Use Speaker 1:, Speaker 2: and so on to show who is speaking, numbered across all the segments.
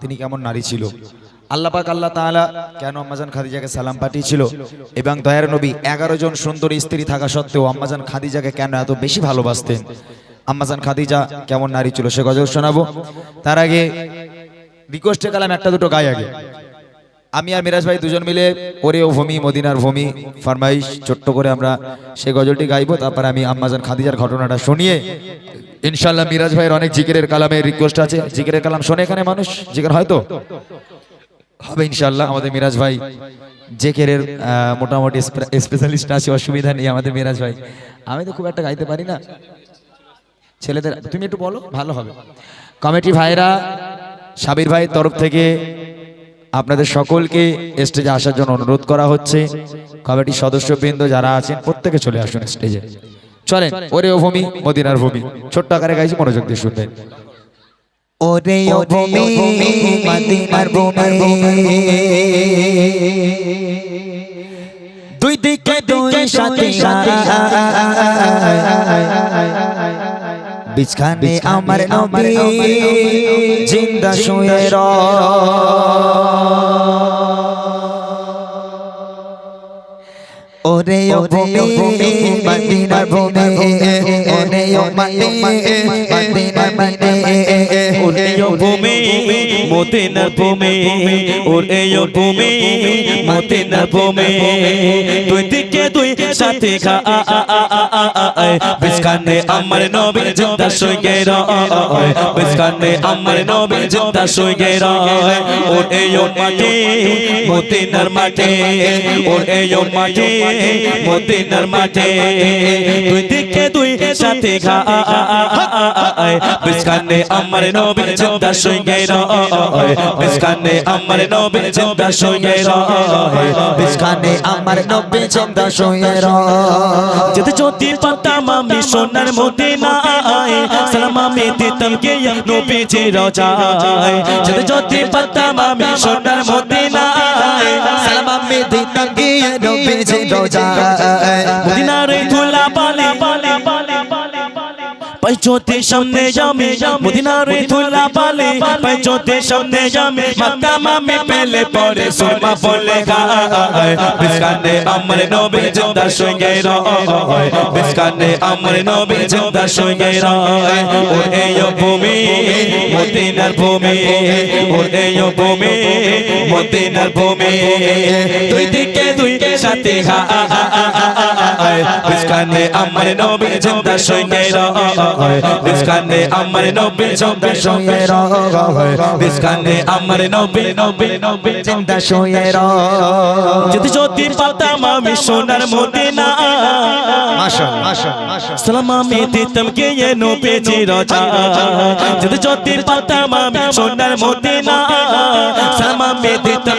Speaker 1: তিনি কেমন নারী ছিল? আল্লাহ পাক আল্লাহ তাআলা কেন আম্মাজান খাদিজাকে সালাম পাঠিয়েছিল? এবং দয়ার নবী এগারো জন সুন্দরী স্ত্রী থাকা সত্ত্বেও আম্মাজান খাদিজাকে কেন এত বেশি ভালোবাসতেন? আম্মাজান খাদিজা কেমন নারী ছিল সে গজল শোনাবো। তার আগে রিকোয়েস্টে কালাম একটা দুটো গায়ে আগে। আমি আর মিরাজ ভাই দুজন মিলে ওরে ও ভূমি, মদিনার ভূমি, ফরমাইশ, ছোট্ট করে আমরা সেই গজলটি গাইবো। তারপর আমি আম্মাজান খাদিজার ঘটনাটা শুনিয়ে ইনশাল্লাহ মিরাজ ভাইয়ের অনেক জিকিরের কালামের রিকোয়েস্ট আছে। জিকিরের কালাম শোনে এখানে মানুষ? জিকির হয়তো হবে ইনশাল্লাহ আমাদের মিরাজ ভাই। জেকেরের মোটামুটি স্পেশালিস্ট আছে, অসুবিধা নেই আমাদের মিরাজ ভাই। আমি তো খুব একটা গাইতে পারি না। ছেলেদের, তুমি একটু বলো, ভালো হবে। কমিটি ভাইরা সাবির ভাইয়ের তরফ থেকে আপনাদের সকলকে স্টেজে আসার জন্য অনুরোধ করা হচ্ছে। কমিটির সদস্যবৃন্দ যারা আছেন, প্রত্যেকে চলে আসুন স্টেজে চলেন ওরে ও ভূমি মদিনার ভূমি। ছোট্ট আকারে গাইছি মনোযোগ দিয়ে শুনবেন।
Speaker 2: ওরে ও ভূমি মদিনার ভূমি। দুই দিকে দুই সাথে বিছখানে আমার নবী জিন্দা শুয়ে র ওরে ও ভূমি মদিনার ভূমি ওরে ও মদিনার মদিনা
Speaker 3: ওরে ও ভূমি মদিনার ভূমি ওরে ও ভূমি মদিনার ভূমি দুই সাথে খা বিস্কানে আমার নবীর জিন্দা শুয়ে রয় বিস্কানে আমার নবী জিন্দা শুয়ে রয় ওরে ও মাটি মদিনার মাটি ওরে ও মাটি মদিনার মাটি দুই দিকে দুই সাথে বিস্কানে আমার নবী জিন্দা শুয়ে রয় আমার নবী জিন্দা শুয়ে রয়
Speaker 2: আমার নবী জিন্দা শুয়ে র
Speaker 3: যদি যদি পাতাম আমি সোনার মদিনায় সালাম আমি দিতাম কে নবীজি রজায় যদি যদি পাতাম আমি সোনার মদিনায়
Speaker 2: সালাম আমি দিতাম গিয়ে নবী জি রোজা
Speaker 3: মদিনার ধুলা পালে পালে পালে পঞ্চতে সামনে যামে মদিনার ধুলা পালে পঞ্চতে সামনে যামে মাকাম আমি পেলে পরে সুরমা বলে গায় বিস্কানে আমার নবী জিন্দা শুয়ে রয় বিস্কানে আমার নবী জিন্দা শুয়ে রয় ও এই ভূমি মদিনার ভূমি ও এই ভূমি মদিনার ভূমি দুই দিকে দুই সাথে গায় বিস্কানে আমার নবী জিন্দা শুয়ে রয় বিস্কানে আমার নবী জিন্দা শুয়ে রয় বিস্কানে আমার নবী নবী নবী
Speaker 2: জিন্দা শুয়ে র
Speaker 3: যদি যদি পাতাম আমি সোনার মদিনা। সালাম আমি দিতাম কে এ নবী জি রজা। যদি যদি পাতাম আমি সোনার মদিনা। সালাম আমি দিতাম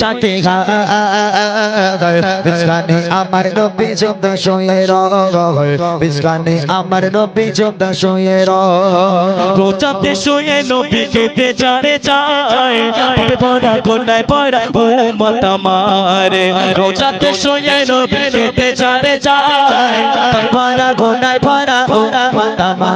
Speaker 2: সাথে বিছখানে আমার নবী জিন্দা শুয়ে র আমার নবী জিন্দা শুয়ে
Speaker 3: রোজাতে শুয়ে নবী খেতে চারে চায় ভরা কোনায় পড়া ও মাতা মারে রোজাতে শুয়ে নবী খেতে চারে চায়
Speaker 2: ভরা ঘোড়ায় ভরা ওরা মাতা মা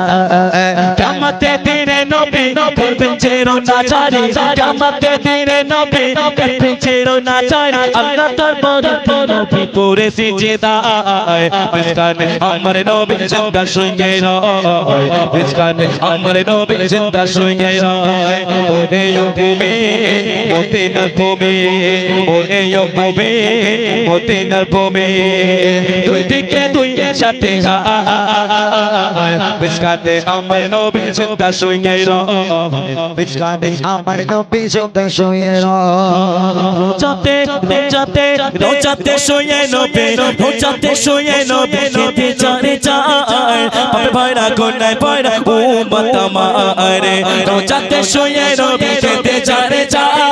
Speaker 3: কামতে দিনে নবী করবেন ছেড়ো না চারি কামতে দিনে নবী করবেন ছেড়ো না চারি আল্লাহ তার বড় নবী করে সিজদায় বিস্কানে আমার নবী জিন্দা শুয়ে রয়। বিস্কানে আমার নবী জিন্দা শুয়ে রয়। ওরে ভূমি মদিনার ভূমি, ওরে ভূমি মদিনার ভূমি। দুই দিকে সাথে বিস্কাতে আমার নবী চিন্তা শুয়ে
Speaker 2: বিস্কাতে আমার নবী চিন্তা শুয়ে
Speaker 4: যাতে যাতে যাতে শুয়ে নবে যাতে শুয়ে নবে নবে চারে চায় পাপে ভয়রা গুনায় ভয়রা উম্মত আমারে যাতে শুয়ে নবে যেতে চারে চায়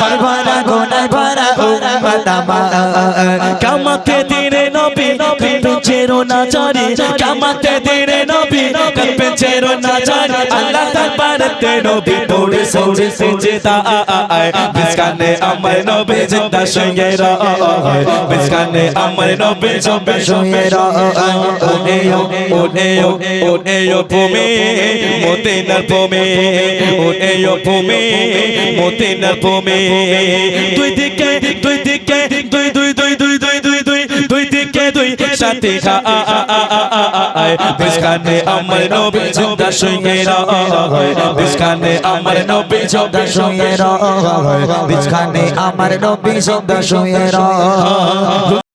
Speaker 2: পাপে ভয়রা গুনায়
Speaker 4: ভয়রা উম্মত আমারে কামাতে চেরো না জানি কামাতে দিনে নবী কবে চেরো না জানি। আল্লাহ দরবারতে নবী পড়ে সৌরে সেজদা আয়। বিসকানে আমার নবী জিন্দা শুয়ে রয় বিসকানে আমার নবী জবে শুয়ে রয় ওনে ওনে ওনে ভূমি, মদিনার ভূমি ওনে, ভূমি, মদিনার ভূমি। দুই দিকে দুই দিকে দুই সাথে খায় দিসখানে আমার নবী যোদ্ধা সঙ্গে রয় আমার নবী যোদ্ধা সঙ্গে রয়
Speaker 2: আমার নবী যোদ্ধা সঙ্গে রয়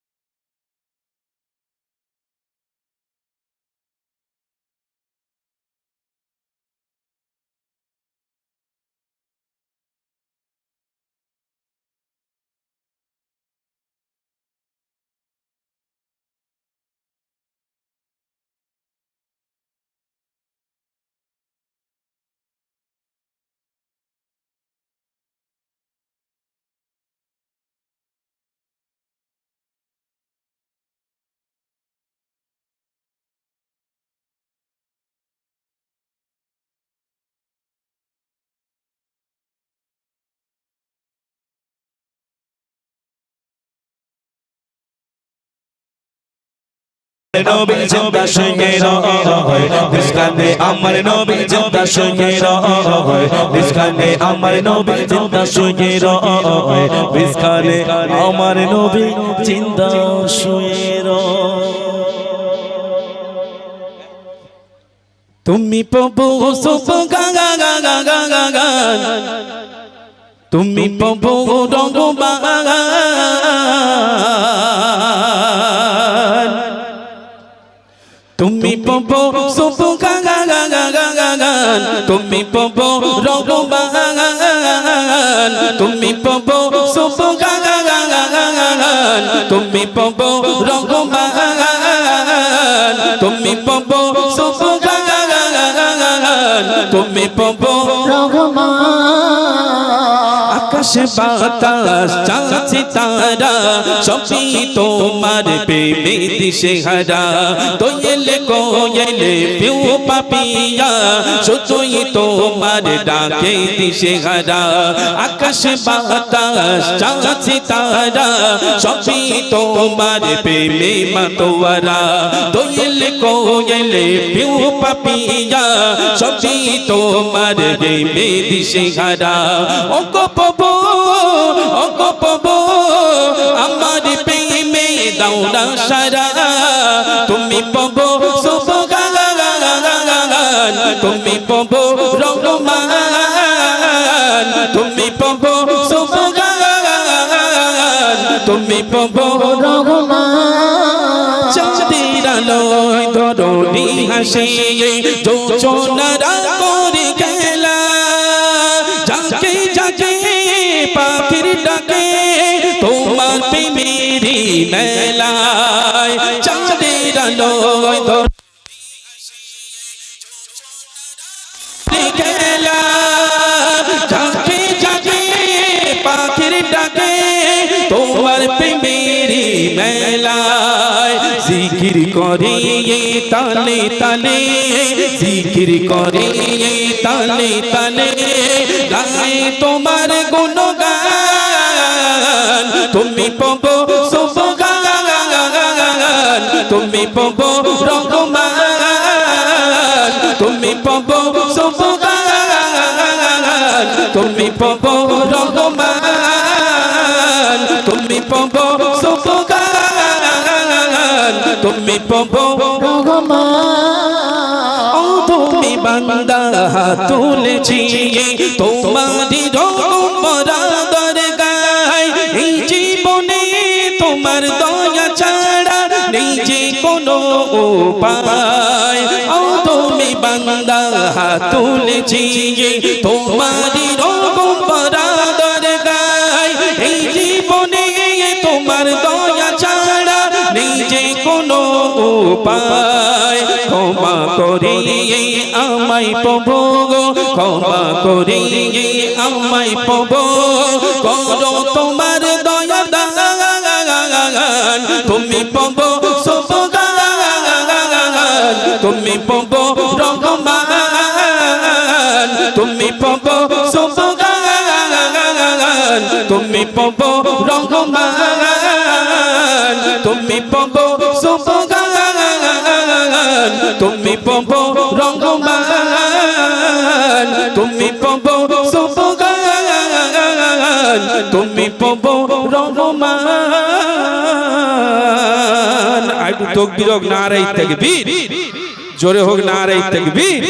Speaker 4: নবী জিন্দা শুয়ে রয় আমার নবী জিন্দা শুয়ে রয় আমার নবী জিন্দা শুয়ে রয় আমার নবী জিন্দা শুয়ে তুমি প্রভু সুপ গা গা গা গা গা গা তুমি রঘুবান তুমি পব রঘুবান তুমি পব সুবহান তুমি পব রঘুবান আকাশে বাতাস চাঁচি তারা সবই তোমার প্রেমে দিশে হারা। দোয়েলে কোয়েলে পিউ পাপিয়া, শুধুই তোমার ডাকে দিশে হারা। আকাশে বাতাস চাঁচি তারা সবই তোমার প্রেমে মাতোয়ারা। দোয়েলে কোয়েলে পিউ পাপিয়া, সবই তোমার প্রেমে দিশে হারা। ও গো পাবো ও গো পাবো আমার প্রেমে দাও না সারা। তুমি পাবো শুভ তুমি পাবো রঙমান। তুমি পাবো শুভ তুমি পাবো চাঁদের আলোয় ধরণী হাসে। যোচনারা করে মেলায় চাঁদের আলোয় যাকে পাখির ডাকে, তোমার প্রেমেরি মেলায় জিকির করে তালে তালে জিকির করে তালে তালে গায়ে তোমার গুণগান, তুমি পব গান তুমি পব রঘুমান তুমি পব গান তুমি পব রঘুমান তুমি পব গান তুমি পব ও তুমি বান্দা তুলেছি তোমারি রকমরা করেছি তোমারই যে ক্ষমা করে আমায় পাবো ক্ষমা করে আমায় পাবো করো তোমার দয়া তুমি পাবো সবগান তুমি পাবো পাবো রহমান। তুমি পাবো সবগান তুমি পাবো রহমান। তুমি পাবো সবগান তুমি পাবো রহমান। আইটু তকবীর হোক নারাই তাকবীর। জোরে হোক নারাই তাকবীর।